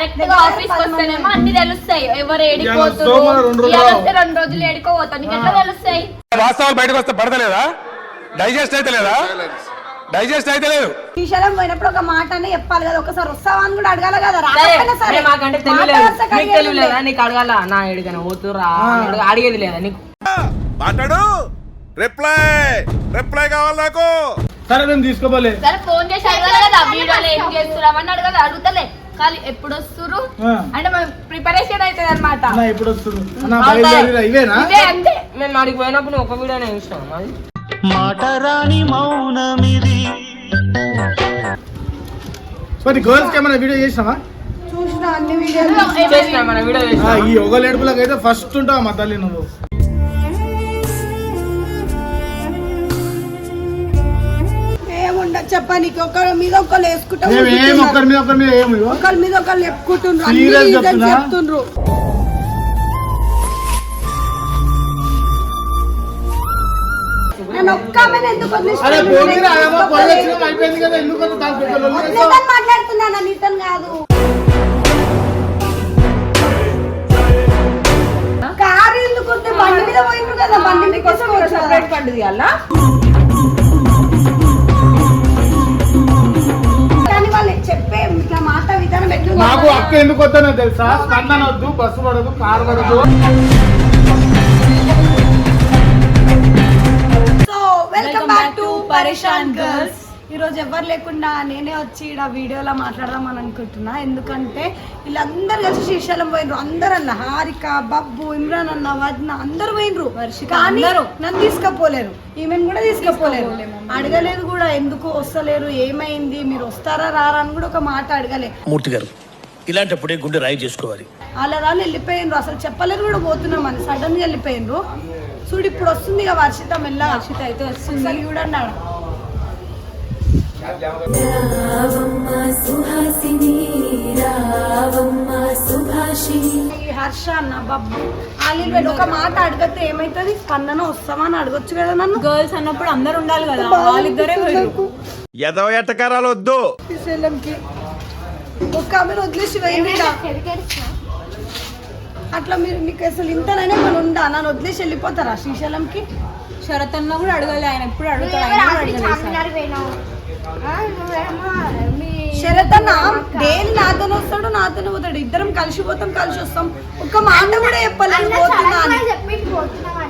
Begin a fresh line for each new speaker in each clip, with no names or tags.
కరెక్ట్గా ఆఫీస్ వస్తేనేమో అన్ని తెలుస్తాయి. ఎవరు ఏడిపోతారు
రెండు రోజులు
ఏడుకోపోతాను నీకు ఎట్లా తెలుస్తాయి?
వాస్తవాలు బయటకు వస్తే పడతలేదా? డైజెస్ట్ అయితే లేదా? డైజెస్ట్ అయితే లేదు.
శ్రీశైలం పోయినప్పుడు ఒక మాట అనే చెప్పాలి కదా. ఒకసారి వస్తావా అని కూడా అడగాలి కదా.
సరే,
రాకపోయినా సరే.
అరే మాకంటే నీకు
ఉండే.
నీకు అడగాల? నా ఎడికైనా పోతురా అడుగు- అడిగేది లేదా నీకు?
మాట్లాడు. రిప్లై రిప్లై కావాలి నాకు.
సరే నేను తీసుకోపోలే
సరే ఫోన్ చేసి అడగాలి కదా. వీడియోలో ఏం చేస్తున్నావు అని అడగదు అడుగుతలే. కానీ ఎప్పుడు వస్తురు. అంటే మనం ప్రిపరేషన్ అవుతుంది అనమాట
అన్న ఎప్పుడు
ఇదే అంతే.
మేము అడిగి పోయినప్పుడు ఒక వీడియోనే చూసినాం మాది
మరి గర్ల్స్కి ఏమైనా వీడియో చేసినావా?
చూసిన అన్ని వీడియోలు
చేసినా మన వీడియో చేసినా?
ఈ ఏడుపులకు అయితే ఫస్ట్ ఉంటావు మా తల్లి నువ్వు?
చెప్పనీకి ఒకరి మీద ఒకరు వేసుకుంటాం
ఒక్కరి మీద ఒక్కరి మీద.
ఒకరి మీద ఒకరు? చెప్తుండ్రు. నేను ఒక్క ఆమెను ఎందుకు మాట్లాడుతున్నాను నీతోని కాదు. కారు ఎందుకు బండి మీద పోయిండ్రు కదా బండి మీద
సెపరేట్ పండుగ అలా
చెప్పే ఇట్లా మాట విధానం ఎట్లా
నాకు అక్క ఎందుకు వద్దనో తెలుసా? స్పందన వద్దు బస్సు పడదు కారు పడదు.
So welcome back to Pareshan girls ఈ రోజు ఎవరు లేకుండా నేనే వచ్చి ఇక్కడ వీడియోలో మాట్లాడదామని అనుకుంటున్నా. ఎందుకంటే వీళ్ళందరూ కలిసి శ్రీశైలం పోయినరు. అందరు అన్న హారిక బబ్బు ఇమ్రాన్ అన్న వద్న అందరు పోయినరు. కానీ నన్ను తీసుకపోలేరు. ఈమెను కూడా తీసుకపోలేరు. అడగలేదు కూడా ఎందుకు వస్తలేరు ఏమైంది మీరు వస్తారా రారా అని కూడా ఒక మాట అడగలే.
మూర్తి గారు ఇలాంటప్పుడే గుండె రాయి చేసుకోవాలి.
వాళ్ళ రాళ్ళు వెళ్ళిపోయినరు. అసలు చెప్పలేరు కూడా పోతున్నామని సడన్గా వెళ్ళిపోయినరు. చూడు ఇప్పుడు వస్తుంది ఇక వర్షిత మెల్ల వర్షిత అయితే వస్తుంది. కూడా హర్ష అన్న బబ్బు వాళ్ళు ఒక మాట అడిగితే ఏమైతుంది? స్పందన వస్తామా అని అడగొచ్చు కదా నన్ను.
గర్ల్స్ అన్నప్పుడు అందరు ఉండాలి కదా వాళ్ళిద్దరే
ఎదవ ఎట్టకారాలు వద్దు.
ఒక్క ఆమెను వదిలేసి. అట్లా మీరు మీకు అసలు ఇంతనైనా మనం ఉందా? నన్ను వదిలేసి వెళ్ళిపోతారా శ్రీశైలంకి?
శరత్ అన్న కూడా అడగాలి ఆయన ఎప్పుడు అడుగుతాడు
శరత్ అన్న డైలీ నాతోనే వస్తాడు నాతోనే పోతాడు. ఇద్దరం కలిసి పోతాం కలిసి వస్తాం. ఒక్క మాట కూడా చెప్పలేదు పోతున్నా అని.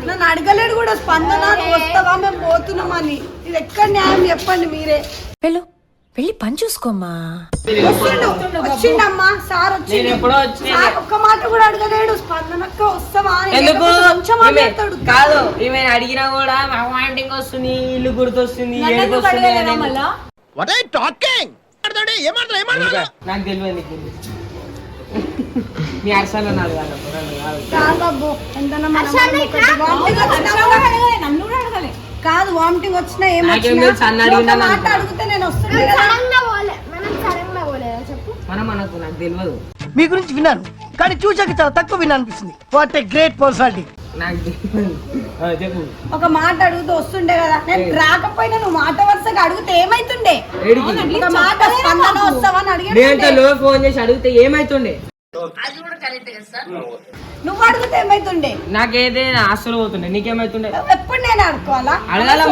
నన్ను అడగలేడు కూడా స్పందన వస్తావా మేము పోతున్నామని ఇది ఎక్కడ న్యాయం చెప్పండి మీరే.
వెళ్ళు వెళ్ళి పని చూసుకోమ్మా.
వచ్చిండమ్మా సార్
నేను
వచ్చిండు సార్ ఒక్క మాట కూడా అడగలేడు స్పందనక్క వస్తావా అని.
ఎందుకు?
మాట్లాడతాడు.
కాదు ఈమె అడిగినా కూడా మా వాంటింగ్ వస్తుంది ఇల్లు గుర్తొస్తుంది అని.
మళ్ళా?
What I
talking? నాకు తెలియదు నీకు తెలియదు. నీ అర్సాలను అడగాలి అప్పుడు, నన్ను కాదు.
వామిటింగ్ వచ్చినా కూడా-
అడగాలి
కాదు వామిటింగ్
మీ గురించి విన్నాను కానీ చూసాక చాలా తక్కువ విన్నాను అనిపిస్తుంది. వాట్ ఏ గ్రేట్ పర్సనాలిటీ
చెప్పు.
ఒక మాట అడిగితే వస్తుండే కదా. నేను రాకపోయినా నువ్వు మాట వరుసగా అడిగితే ఏమైతుండే? ఒక మాట స్పందన వస్తావని అడిగి
ఫోన్ చేసి అడిగితే ఏమైతుండే?
నువ్వు అడిగితే ఏమైతుండే?
నాకేదే ఆస్తులు పోతుండే. నీకేమైతుండే?
ఎప్పుడు నేను అడుకోవాలా
అడగాల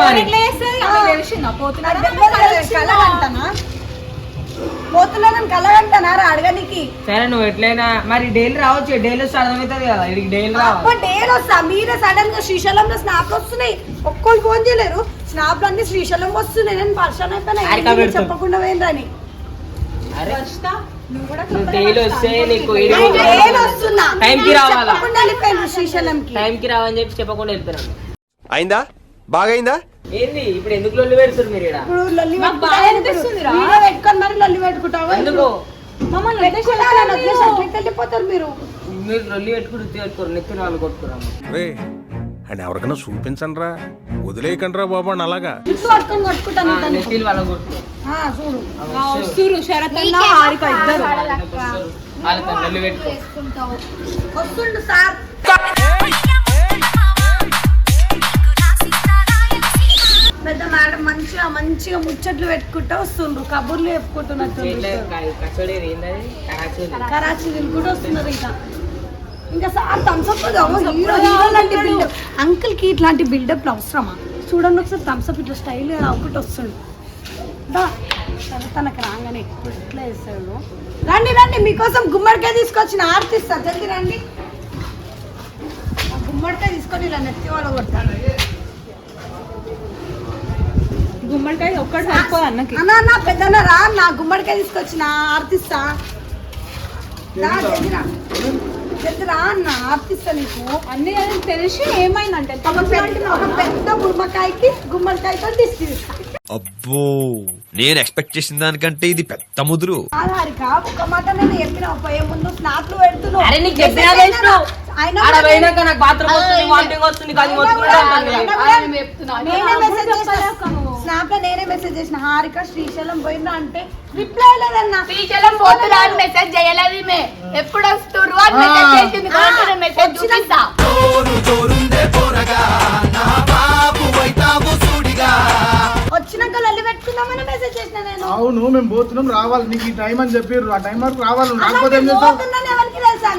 పోతున్నా
నాకు తెలియదు కదా, కలగంటనా? పోతున్నానని కలగంటనా రా అడగనికి.
సరే నువ్వు ఎట్లయినా మరి డైలీ రావచ్చు డైలీ వస్తే అర్థమవుతుంది కదా ఇడికి డైలీ
అప్పుడు డేలు వస్తా. మీరే సడన్గా శ్రీశైలంలో స్నాప్ వస్తున్నాయి. ఒక్కళ్ళు ఫోన్ చేయలేరు. స్నాప్ అన్ని శ్రీశైలం వస్తున్నాయి. నేను పర్సన్ అయిపోయినా. చెప్పకుండా పోయిందని
టైంకి రావాలా?
శ్రీశైలంకి.
టైంకి రావని చెప్పి చెప్పకుండా వెళ్ళిపోయినాను.
అయిందా? బాగైందా?
ఏంది? ఇప్పుడు ఎందుకు లొల్లి పెడుతుంది మీరు ఇక్కడ
ఇప్పుడు లొల్లి
మాకు బాగా అనిపిస్తుందిరా.
వీడియో పెట్టుకొని మరి లొల్లి పెట్టుకుంటావా
ఎందుకు?
మమ్మల్ని వెళ్ళిపోతారు మీరు?
మీరు. లొల్లి పెట్టుకుని వృత్తి పెట్టుకోరు నెత్తిన వాళ్ళు కొట్టుకురాము
రే అని ఎవరికైనా చూపించండి రా వదిలేయకండి రా బాబు అని అలాగా.
జుట్టు పట్టుకొని కొట్టుకుంటాను ఇతన్ని.
నెత్తిలు వాళ్ళ కొట్టుకో
ఆ, చూడు.
వస్తురు శరత్ అన్న హారిక ఇద్దరు.
వాళ్ళతో లొల్లి పెట్టుకో.
వస్తుండు సార్. మేడం మంచిగా మంచిగా ముచ్చట్లు పెట్టుకుంటూ వస్తుండ్రు. కబుర్లు చెప్పుకుంటున్నట్టు కరాచీ తినుకుంటూ వస్తున్నారు ఇంకా. ఇంకా సార్ థమ్స్అప్ ఇట్లాంటి బిల్డప్ అవసరమా? చూడండి ఒకసారి థమ్స్అప్ ఇట్లా స్టైల్ ఒకటి వస్తుండు. దా. సరే తనకు రాగానే ఇట్లా వేస్తాడు రండి రండి మీకోసం గుమ్మడికాయ తీసుకొచ్చిన ఆర్తిస్తా. జల్ది రండి. గుమ్మడికాయ తీసుకొని ఇలా నెత్తి వాళ్ళ కొడతాను.
గుమ్మడికాయ ఒక్కటి సరిపోదు అన్నకి?
అన్న అన్న పెద్దన్న రా నా గుమ్మడికాయ తీసుకొచ్చిన ఆర్తిస్తా. రా అన్న ఆర్తిస్తా నీకు.
అన్ని అది తెలిసి ఏమైందంటే
ఒక పెద్ద ఒక పెద్ద గుమ్మకాయకి గుమ్మడికాయతో దిష్టి
అబ్బో నేను ఎక్స్పెక్ట్ చేసిన దానికంటే ఇది పెద్ద ముదురు.
ఆధారిక? ఒక మాట నేను చెప్పిన పోయే ముందు స్నాప్లు పెడుతున్నావు?
అరే నీకు చెప్పినా తెలుసు.
అయినా
ఆడ
కూడా
పోయినాక నాకు బాత్రూమ్ వస్తుంది వామిటింగ్ వస్తుంది కానీ మొత్తుకుంటా ఉంటాను నేను.
నేనే మెసేజ్ చేసిన. స్నాప్లో నేనే మెసేజ్ చేసిన హారిక శ్రీశైలం పోయిందా అంటే రిప్లై లేదన్నా.
శ్రీశైలం పోతున్నా అని మెసేజ్ చేయలేదు మే. ఎప్పుడు వస్తుర్రు అని మెసేజ్ చేసింది కాబట్టి నేను మెసేజ్ చూపిస్తా.
వచ్చినాక లల్లి పెట్టుకుందామని మెసేజ్ చేసిన నేను.
అవును మేము పోతున్నాం రావాలి. నీకు ఈ టైం అని చెప్పారు ఆ టైం వరకు రావాలి. రాకపోతే ఏం చేస్తావు?
కదా.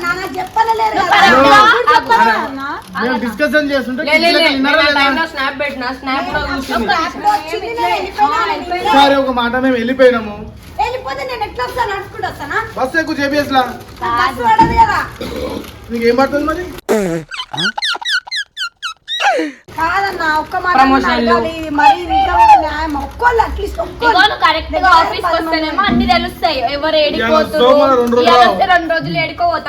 అన్న?
మేము డిస్కషన్ చేస్తుంటే విన్నారా లేదా?
స్నాప్ పెట్టిన? స్నాప్లో కూర్చుంది
స్నాప్లో వచ్చింది నేను వెళ్ళిపోయినా.
సరే ఒక మాట మేము వెళ్ళిపోయినాము.
వెళ్ళిపోతే నేను ఎట్లా వస్తాను నడుచుకుంటూ వస్తానా?
బస్ ఎక్కువ చేపియస్ లా
బస్సు పడదు కదా.
నీకు ఏం పడుతుంది మరి?
కాదన్న ఒక్క మాట
Promotion లు.
అడగాలి. మరి ఇంకా కూడా న్యాయం ఒక్కోళ్ళు అట్లీస్ట్
ఇగో
ఒక్కోళ్ళు.
నువ్వు కరెక్ట్గా ఆఫీస్ వస్తేనేమో అన్ని తెలుస్తాయి. ఎవరు ఏడిపోతురు?
సోమవారం రెండు రోజులు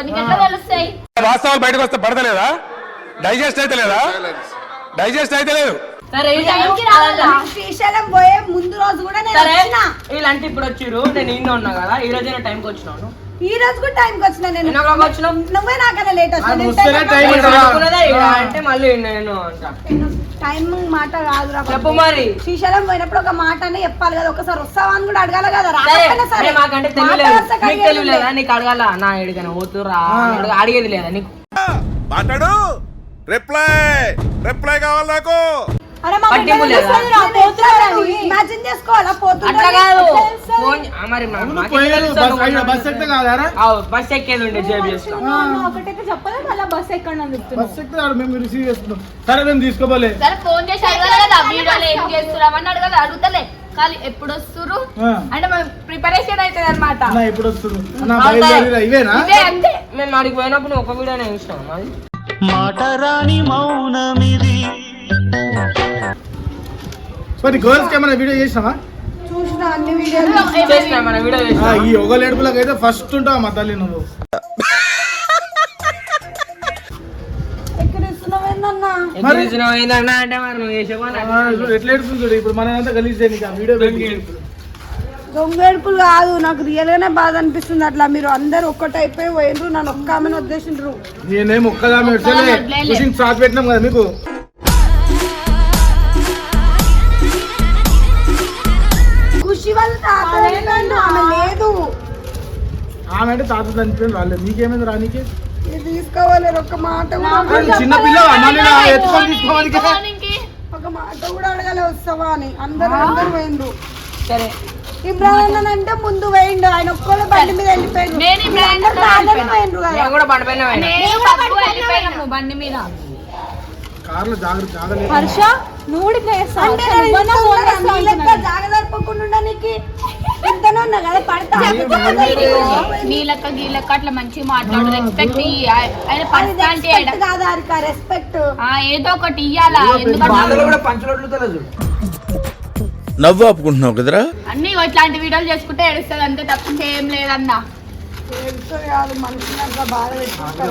నీకు ఎట్లా తెలుస్తాయి?
వాస్తవాలు బయటకు వస్తే పడతలేదా? డైజెస్ట్ అయితే లేదా? డైజెస్ట్ అయితే లేదు?
శ్రీశైలం పోయే ముందు రోజు కూడా నేను
వీళ్ళంటే ఇప్పుడు వచ్చిర్రు. నేను ఇంట్లో ఉన్నా కదా. ఈ రోజు టైంకి వచ్చినాను.
ఈ రోజు కూడా టైంకి వచ్చిన నేను. నువ్వే నాకన్నా లేట్
టైం
అంటే మళ్ళీ నేను అంట.
టైం మాట.
చెప్పు మరి.
శ్రీశైలం పోయినప్పుడు ఒక మాట అనే చెప్పాలి కదా ఒకసారి వస్తావా అని కూడా అడగాలి కదా రాకపోయినా
నీకు అడగాల? నా ఎడికైనా పోతురా అడగ- అడిగేది లేదా నీకు?
మాట్లాడు. రిప్లై రిప్లై కావాలి నాకు.
ఇమాజిన్ చేసుకోవాలా?
అట్లా కాదు. మరి
బస్ ఎక్కితే కాదారా
బస్ ఎక్కేది ఉండే జేబు చేస్తా
ఒకటైతే చెప్పలేదు మళ్ళీ బస్ ఎక్కడ చెప్తున్నావు
బస్ ఎక్కితే ఆడ మేము రిసీవ్ చేస్తున్నాం. సరే మేము తీసుకోపోలే
సరే ఫోన్ చేసి అడగాలి కదా వీడియోలో ఏం చేస్తున్నామని అడగాలి అడుగుతలే. ఎప్పుడు వస్తురు. అంటే ప్రిపరేషన్ అవుతుంది అనమాట
అన్న ఎప్పుడు వస్తుంది అన్న బయలుదేరిరా ఇవేనా?
ఇదే అంతే.
మేము అడిగి పోయినప్పుడు ఒక వీడియోనే చూసినావు మాది
మరి గర్ల్స్కి ఏమైనా వీడియో చేసినావా?
చూసిన అన్ని వీడియోలు
చేసినా. మన వీడియో
ఆ,
చేసినా
ఈ ఒగలేడుపులకు అయితే ఫస్ట్ ఉంటావు మా తల్లి నువ్వు.
మరి?
ఎట్లా చూడు ఇప్పుడు మన అంతా గలీజ్ చేయడానికి ఆ వీడియో పెట్టి
దొంగేడుపులు కాదు నాకు రియల్ గానే బాధ అనిపిస్తుంది అట్లా. మీరు అందరు ఒక్కటైపోయి పోయినరు నన్ను ఒక్క ఆమెను వదిలేసిండ్రు.
నేనేం ఒక్కదామే పెట్టినాం కదా మీకు?
ఆమె
అంటే తాత చనిపోయింది రాలేదు. నీకేమైంది రానికి
తీసుకోవాలి ఒక్క మాట
చిన్న పిల్ల ఎత్తుకొని తీసుకోవాలి
ఒక మాట కూడా అడగలే వస్తావా అని. అందరు
సరే.
అన్న అంటే ముందు పోయిండు. ఆయన ఒక్కళ్ళు బండి మీద
బండి
కార్లో జాగ్రత్త జాగ్రత్త.
హర్ష నువ్వు కూడా ఇట్లా చేస్తావా?
అంటే నేను
ఎవరినో
ఇంత
ఫోన్
ఉన్నా,
చేస్తా
నీ లెక్క
అంటున్నాను.
జాగదర్పకుండా ఉండడానికి ఇంతనే ఉన్నా కదా పడతా
నీ లెక్క గీ లెక్క అట్లా మంచిగా మాట్లాడు రెస్పెక్ట్ ఆయన పర్సనాలిటీ
కాదు రెస్పెక్ట్
ఏదో ఒకటి ఇయ్యాలా? ఎందుకంటే
నవ్వు ఆపుకుంటున్నావు కదరా?
అన్ని ఇట్లాంటి వీడియోలు చేసుకుంటే ఏడుస్తుంది అంతే తప్పించి ఏం లేదన్నా.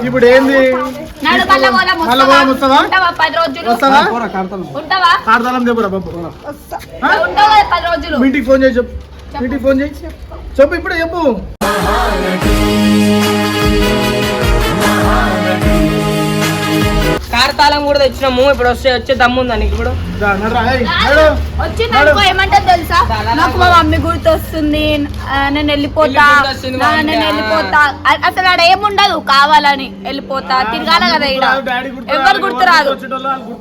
ఇప్పుడు ఏంది?
పోదాం, రోజులు? ఉంటావా? పది రోజులు?
ఇంటికి ఫోన్ చేయి చెప్పు. ఇంటికి ఫోన్ చేయి. చెప్పు ఇప్పుడే చెప్పు.
ఆడతాళం కూడా తెచ్చినాము. ఇప్పుడు వస్తే వచ్చే దమ్ము ఉందా నీకు ఇప్పుడు?
రా, నడురా, ఏయ్, నడు.
వచ్చింది అనుకో ఏమంటారు తెలుసా? నాకు మా మమ్మీ గుర్తొస్తుంది. నేను వెళ్ళిపోతా. నేను. వెళ్ళిపోతా. అసలు ఆడ ఏముండదు కావాలని వెళ్ళిపోతా. తిరగాల కదా
గుర్తు
ఎవరు గుర్తురాదు?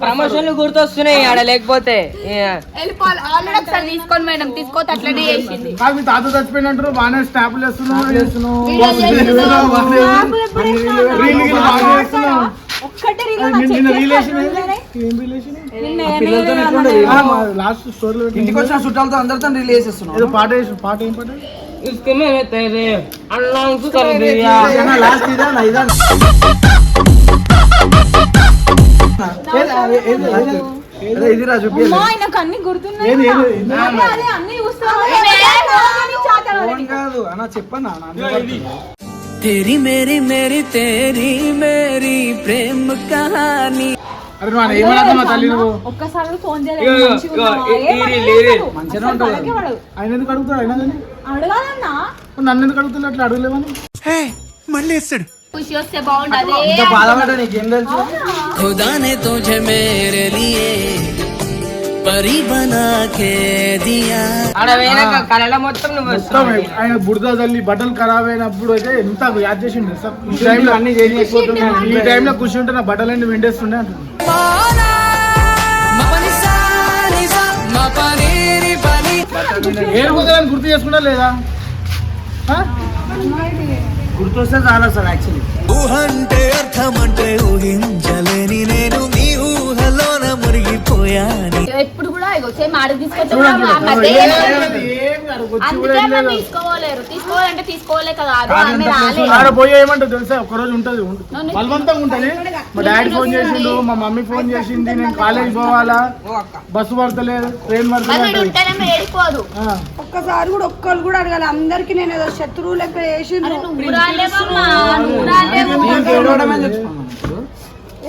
ప్రమోషన్లు గుర్తొస్తున్నాయి ఆడ లేకపోతే
వెళ్ళిపోవాలి. ఆల్రెడీ ఒకసారి తీసుకొని మేడం. తీసుకోతే అట్లనే చేసింది.
కాదు మీ తాత చచ్చిపోయినట్టు బాగానే స్టాంపులు వేస్తున్నావు చేస్తున్నావు
వీడియోలు చేస్తున్నావు.
రీల్ గిల్ బాగా చేస్తున్నావు
ఒక్కటే రీల్
అది నిన్న- నిన్న రిలేషన్ ఏం రిలేషన్ లాస్ట్ స్టోరీలో
ఇంటికి వచ్చిన చుట్టాలతో అందరితో రిలీజ్ చేసేస్తున్నావు
ఏదో పాట వేసి పాట ఏం పాట
इसके में रहते रे अल्लाह को कर दिया
లాస్ట్ ఇదా నా ఇదా ఇది రా చూపి
అమ్మా, ఆయనకు అన్ని గుర్తున్నాయి
ఏది ఏది
అదే, అదే అన్ని చూస్తున్నావు.
ఫోన్ కాదు అన్న చెప్పన్నా
तेरी मेरी मेरी तेरी मेरी प्रेम कहानी
అరే నువ్వు ఏమన్నా మా తల్లి నువ్వు
ఒక్కసారి ఫోన్
ఇగో,
చేయలేదు
ఇగో,
మంచిగా ఉన్నావా?
ఇగో, ఈ-
ఏమని
ఈ రీల్, ఈ రీల్.
అడగడు.
మంచిగానే
అసలు
ఉంటుంది.
తలకే పడదు.
ఆయన ఎందుకు అడుగుతాడు అయినా కానీ
అడగాలన్నా
నన్ను ఎందుకు అడుగుతున్నా అట్లా అడగలేవని
మళ్ళీ వేస్తాడు
ఖుషి వస్తే బాగుంటది
ఇంత బాధపడ్డా నీకేం తెలుసు
खुदा ने तुझे मेरे लिए
ఆయన బురద తల్లి బట్టలు ఖరాబ్ అయినప్పుడు అయితే ఎంత యాద్ చేసిండు? ఈ టైంలో అన్ని చేసి ఈ టైంలో ఉంటే నా బట్టలన్నీ వెండేస్తుండే
పని
ఏడు గుర్తు చేసుకుంటా లేదా? ఆ?
గుర్తొస్తే చాలా సార్ యాక్చువల్లీ
ఊహంటే అర్థమంటే ఊహించలేని నేను నీ ఊహలోన మురిగిపోయాని
ఎప్పుడు కూడా సేమ్ ఆడికి. తీసుకోలేరు. తీసుకోవాలంటే కాదు
ఆడ పోయి ఏమంటావు తెలుసా? ఒక రోజు ఉంటది బలవంతంగా ఉంటది. మా డాడీ ఫోన్ చేసిండు మా మమ్మీ ఫోన్ చేసింది నేను కాలేజ్ పోవాలా? బస్సు పడతలేదు ట్రైన్ పడతలేదు
ఒక్కసారి కూడా ఒక్కరు కూడా అడగాలి. అందరికి నేను ఏదో శత్రువు లెక్క చేసిండ్రు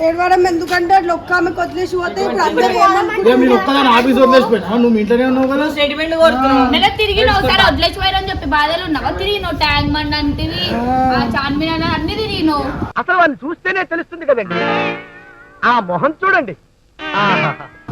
ఏడవడం ఎందుకంటే అట్లా ఒక్క ఆమెకు వదిలేసి పోతే ఇప్పుడు అందరు ఏమనుకుంటారు?
ఏం నేను ఒక్కదాని ఆఫీస్ వదిలేసిపోయినా నువ్వు మీ ఇంట్లోనే ఉన్నావు కదా.
స్టేట్మెంట్ కొడుతున్నావు.
నెల తిరిగి నువ్వు ఒకసారి వదిలేసిపోయారని చెప్పి బాధలు ఉన్నావా? తిరిగి నువ్వు ట్యాంక్ బండ్ అంటివి ఆ. చార్మినార్ అన్ని తిరిగి నువ్వు
అసలు వాడిని చూస్తేనే తెలుస్తుంది కదండి. ఆ మొహం చూడండి.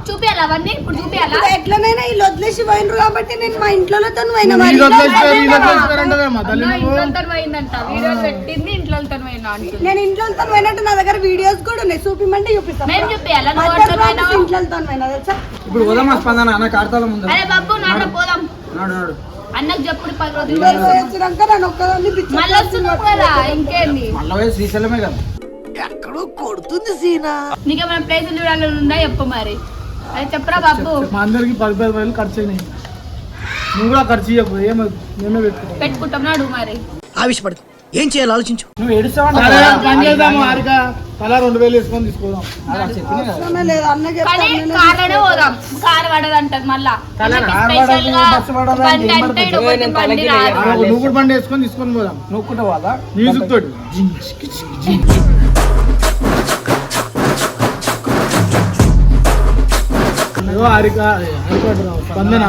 చూపియాలి అవన్నీ? ఇప్పుడు చూపియాలా?
ఎట్లనైనా వీళ్ళు వదిలేసి పోయినరు కాబట్టి నేను మా ఇంట్లో తను పోయినా మరి
వీళ్ళు
ఇంట్లో
వదిలేసిపోయారు, వీళ్ళు
పోయినా.
వదిలేసిపోయారంటవే మా తల్లి
అన్న
నువ్వు.
ఇంట్లో పోయిందంట వీడియోలు పెట్టింది ఇంట్లో పోయినా అంటుంది
నేను ఇంట్లో తను పోయినట్టు నా దగ్గర వీడియోస్ కూడా ఉన్నాయి. చూపిమంటే చూపిస్తాను
మేము చూపియాలా? నువ్వు
మధ్య
వాట్సాప్
ప్రాసెస్
అయినా?
ఇంట్లో తను పోయినా తెలుసా?
ఇప్పుడు పోదామా స్పందన? అన్న కార్తాల ముందు.
అరే బాబు నాన్న పోదాం.
నాడు నాడు.
అన్నకు చెప్పుడు పది రోజులు
పోయి వచ్చినాక నన్ను ఒక్కదాన్ని పిచ్చి
మళ్ళీ వస్తున్నావు కదా ఇంకేంది?
మళ్ళీ పోయి శ్రీశైలమే కదా.
నీకేమైనా ప్లేస్ చూడాలని ఉందా? చెప్పు మరి. చెప్పరా బాబు.
మా అందరికి పది పది వేలు ఖర్చు అయినాయి. నువ్వు కూడా ఖర్చు చేయకు ఏమో మేమే పెట్టుకో.
పెట్టుకుంటాం నాడు మరి.
ఆవిషపడదు ఏం చేయాలి ఆలోచించు. నువ్వు
సరే,
ఏడుస్తావంటే
పని చేద్దాము తలా రెండు వేలు వేసుకొని తీసుకుందాం.
పోదాం. కార్ పడదంటది మళ్ళా.
నువ్వు కూడా బండి వేసుకొని తీసుకొని పోదాం.
నూక్కుంటే వాళ్ళ
మ్యూజిక్ తోటి అయ్యో హారిక హారిక అంటున్నావు. స్పందన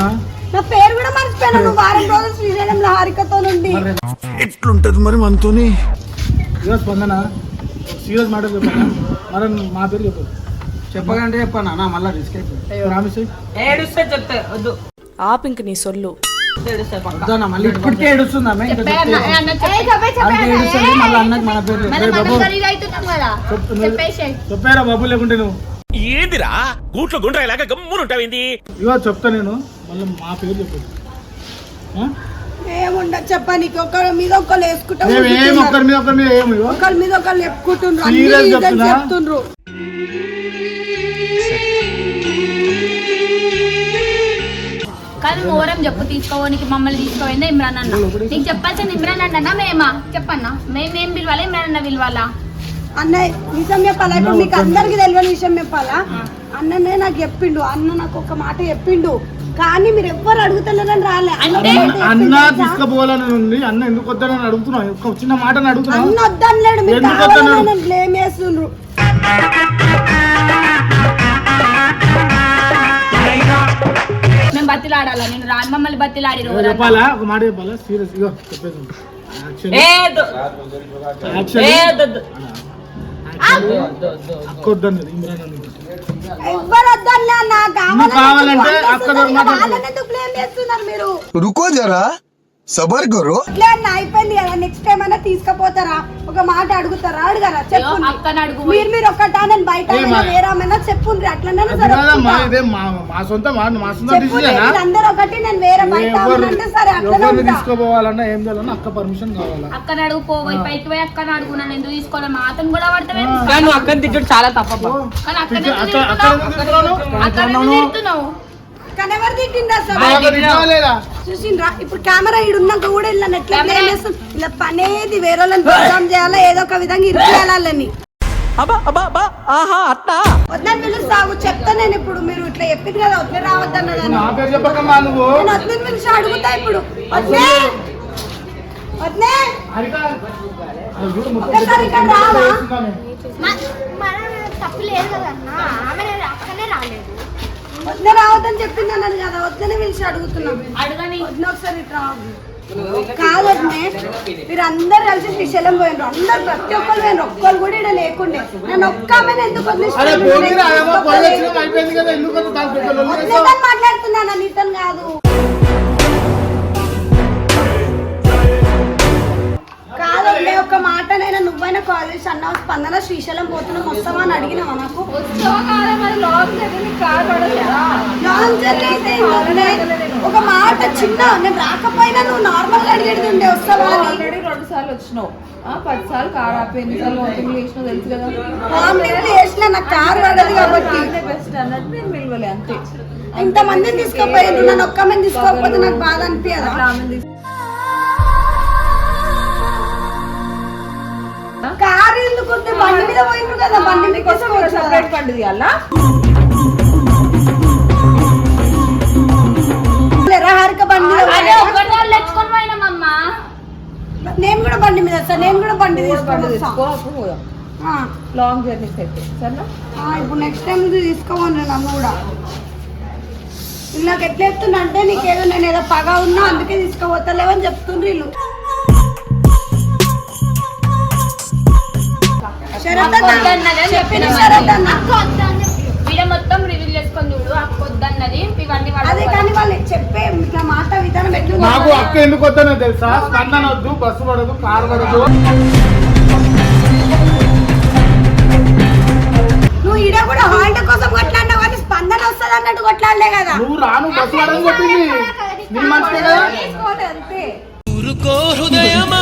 నా పేరు కూడా మర్చిపోయాను. నువ్వు వారం రోజులు శ్రీశైలంలో హారికతో నుండి.
ఎట్లుంటది మరి మనతోని?
ఇదో స్పందన సీరియస్ మాట చెప్పాను? మరి మా పేరు చెప్పదు
చెప్పగంటే చెప్పాను? అన్న మళ్ళీ రిస్క్ అయిపోయింది.
ప్రామిస్
ఏడుస్తే చెప్తే వద్దు.
ఆపింక నీ సొల్లు.
ఏడుస్తే పక్క.
వద్దన్న మళ్ళీ? ఇప్పటికే ఏడుస్తుంది?
చెప్పే చెప్పే.
అన్నకి మన పేరు.
చెప్పారా బాబు లేకుంటే నువ్వు?
ఏందిరా? గూట్లో గుండ్రాయిలాగా గమ్మునుంటావింది?
ఇగో చెప్తా నేను. మళ్ళీ మా పేరు చెప్పదు.
ఏముండదు చెప్పా నీకు? ఒకరి మీద ఒకరు వేసుకుంటా
మేము ఏం ఒక్కరి మీద ఒక్కరి మీద ఏమి
ఒకరి మీద ఒకరు చెప్పుకుంటుండ్రు అన్ని
Serious
reasons
చెప్తున్నా?
చెప్తుండ్రు.
కానీ మోరం చెప్పు తీసుకోవడానికి మమ్మల్ని తీసుకోపోయిందా ఇమ్రాన్ అన్న? నీకు చెప్పాల్సింది ఇమ్రాన్ అన్న మేమా? చెప్పన్నా. మేమేం పిలవాలా ఇమ్రాన్ అన్న పిలవాలా?
అన్నయ్య విషయం చెప్పాలా? ఇప్పుడు మీకు అందరికి తెలియని విషయం చెప్పాలా? అన్ననే నాకు చెప్పిండు. అన్న నాకు ఒక మాట చెప్పిండు. కానీ మీరు ఎవ్వరు అడుగుతలేరని రాలే.
అంటే
అన్న తీసుకుపోవాలని ఉంది. అన్న ఎందుకు వద్దని అడుగుతున్నావు? ఒక చిన్న మాటని అడుగుతున్నావు?
అన్న వద్దనలేడు. మీరు కావాలని బ్లేమ్ చేస్తుండ్రు.
మేము బతిలాడాలా? నేను రాను మమ్మల్ని బతిలాడి
చెప్పాలా? ఒక మాట చెప్పాలా? సీరియస్ చెప్పేసి
ఏ
కావాలంటే
రుకో జరా. సబర్
ఇట్లే అన్న అయిపోయింది కదా నెక్స్ట్ టైం అన్నా తీసుకుపోతారా? ఒక మాట అడుగుతారా? అడగరా చెప్పు
అక్కని అడుగు
మీరు మీరు ఒక్కటా నేను బయట
ఏ మా-
వేరే ఆమెనా చెప్పుండ్రి. అట్లనే
కాదమ్మా ఇదే మా మా సొంత మా మా సొంత డిసిజన్
అందరూ ఒకటి నేను వేరే బయట అంటే సరే అట్లనే ఉంటా.
తీసుకోపోవాలన్నా ఏం చేయాలన్నా అక్క పర్మిషన్ కావాలా?
అక్కని అడుగు పోయి పైకి పోయి అక్కని అడుగు నన్ను ఎందుకు తీసుకోవాలి? మా అతను కూడా పడతావే
కానీ నువ్వు అక్కని తిట్టడం చాలా తప్ప
కానీ అక్కని
అక్క-
ఎందుకు
అక్క- అక్క ఎందుకు
తిడుతున్నావు?
తిడుతున్నావు?
అక్కని ఎందుకు
చూసిండ్రా? ఇప్పుడు కెమెరా ఇడున్నాక కూడా ఇలా చేస్తాం ఇలా పనేది వేరే వాళ్ళని ప్రోగ్రామ్ చేయాలా? ఏదో ఒక విధంగా వద్దని పిలుస్తావు చెప్తా నేను ఇప్పుడు. మీరు ఇట్లా చెప్పింది కదా వద్దు రావద్దన్నదని
నా పేరు చెప్పకమ్మా నువ్వు.
నేను వద్దని పిలిచి అడుగుతా ఇప్పుడు. వద్దే వద్దే
హరిక, అది చూడు మొత్తం
ఒక్కసారి ఇక్కడ రావా?
తప్పు లేదు కదన్నా ఆమె అక్కనే రాలేదు.
వద్దే రావద్దని చెప్పింది అన్నది కదా వద్దని పిలిచి అడుగుతున్నాం.
అడగని.
వద్దు ఒకసారి ఇట్లా రావద్దు. కాదు వద్దే మీరు అందరు కలిసి శ్రీశైలం పోయినరు. అందరు ప్రతి ఒక్కరు పోయినరు. ఒక్కరు కూడా ఇక్కడ లేకుండే. నన్ను ఒక్క ఆమెను ఎందుకు మాట్లాడుతున్నాను నీతో కాదు కాదు. వదిలే, ఒక్క మాటనైనా నువ్వైనా కాల్ చేసి అన్నావు స్పందన శ్రీశైలం పోతున్నాం వస్తావా అని అడిగినావా నాకు? లాంగ్ జర్నీ అయితే ఏం వదిలే. ఒక మాట చిన్న నేను రాకపోయినా నువ్వు నార్మల్గా అడిగేది ఉండే వస్తావా అని?
ఆల్రెడీ రెండు సార్లు వచ్చినావు. ఆ, పది సార్లు కార్ ఆపి ఎన్నిసార్లు వాకింగ్ చేసినావు తెలుసు కదా?
వామిటింగ్ చేసిన నాకు కారు పడదు కాబట్టి.
బెస్ట్ అన్నట్టు నేను పిలవలే అంతే.
ఇంతమందిని తీసుకోపోయారు నన్ను ఒక్క మంది తీసుకోకపోతే నాకు బాధ అనిపించదా
ఆమెను తీసు-
కారు ఎందుకు? బండి మీద పోయిండ్రు కదా బండి
కోసం
తీసుకోవచ్చు కదా.
సపరేట్ పండు తీయాలా
లేరా, హారిక బండి నేను కూడా బండి మీద వస్తా నేను కూడా బండి
తీసుకో అప్పుడు పోదాం.
ఆ,
లాంగ్ జర్నీస్ అయితే సరేనా?
ఇప్పుడు నెక్స్ట్ టైం తీసుకోమని నన్ను కూడా. నాకు ఎట్లా చెప్తున్నా అంటే నీకేదో నేను ఏదో పగ ఉన్నా అందుకే తీసుకోపోతలేవని చెప్తుండ్రు వీళ్ళు.
వీడియో మొత్తం రివీల్ చేసుకొని చూడు అక్క వద్దన్నది ఇవన్నీ వాడు
అదే కానీ వాళ్ళు చెప్పే ఇట్లా మాట విధానం
నాకు అక్క ఎందుకు వద్దనో తెలుసా? స్పందన వద్దు బస్సు పడదు కారు పడదు.
నువ్వు ఈడ కూడా హాల్ట్ కోసం కొట్లాడినావు కానీ స్పందన వస్తుంది అన్నట్టు కొట్లాడలే కదా.
నువ్వు రాను బస్సు పడని చెప్పింది నీ మంచిదే కదా?
ఊరుకో హృదయమా?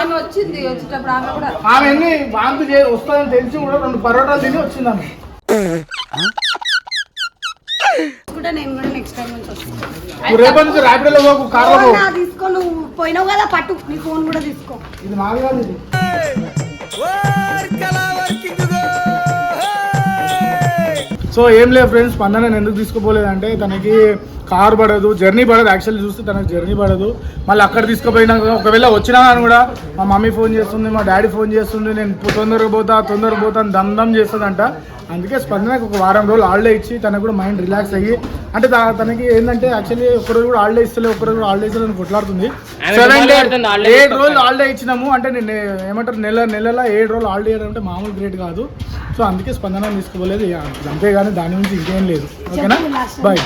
ఆమె వచ్చింది వచ్చేటప్పుడు ఆమె కూడా
ఆమె ఎన్ని వాంతి చే వస్తుందని తెలిసి కూడా రెండు పరోటాలు తిని వచ్చింది ఆమె
కూడా నేను కూడా నెక్స్ట్ టైం నుంచి వస్తాను
నువ్వు రేపటి నుంచి ర్యాపిడోలో పోకు కార్లో పో.
నా తీసుకో నువ్వు పోయినావు కదా పట్టు. నీ ఫోన్ కూడా తీసుకో.
ఇది మాది కాదు ఇది. సో ఏం లేదు ఫ్రెండ్స్ స్పందన నేను ఎందుకు తీసుకుపోలేదంటే తనకి కార్ పడదు జర్నీ పడదు. యాక్చువల్లీ చూస్తే తనకి జర్నీ పడదు. మళ్ళీ అక్కడ తీసుకుపోయినాక ఒకవేళ వచ్చినా కానీ కూడా మా మమ్మీ ఫోన్ చేస్తుంది మా డాడీ ఫోన్ చేస్తుంది నేను తొందరగా పోతా తొందరగా పోతా అని దమ్ దమ్ చేస్తుందంట. అందుకే స్పందనకు ఒక వారం రోజులు హాలిడే ఇచ్చి తనకు కూడా మైండ్ రిలాక్స్ అయ్యి అంటే తనకి ఏంటంటే యాక్చువల్లీ ఒకరోజు కూడా హాలిడే ఇస్తలే ఒకరోజు కూడా హాలిడే ఇస్తలే కొట్లాడుతుంది. సెవెన్ డే ఏడు. రోజులు హాలిడే ఇచ్చినాము. అంటే నేను ఏమంటారు నెల నెలల ఏడు రోజులు హాలిడే ఇవ్వడం అంటే మామూలు గ్రేట్ కాదు. సో అందుకే స్పందన తీసుకోలేదు ఇక అంతేగాని దాని నుంచి ఇంకేం లేదు. ఓకేనా? బాయ్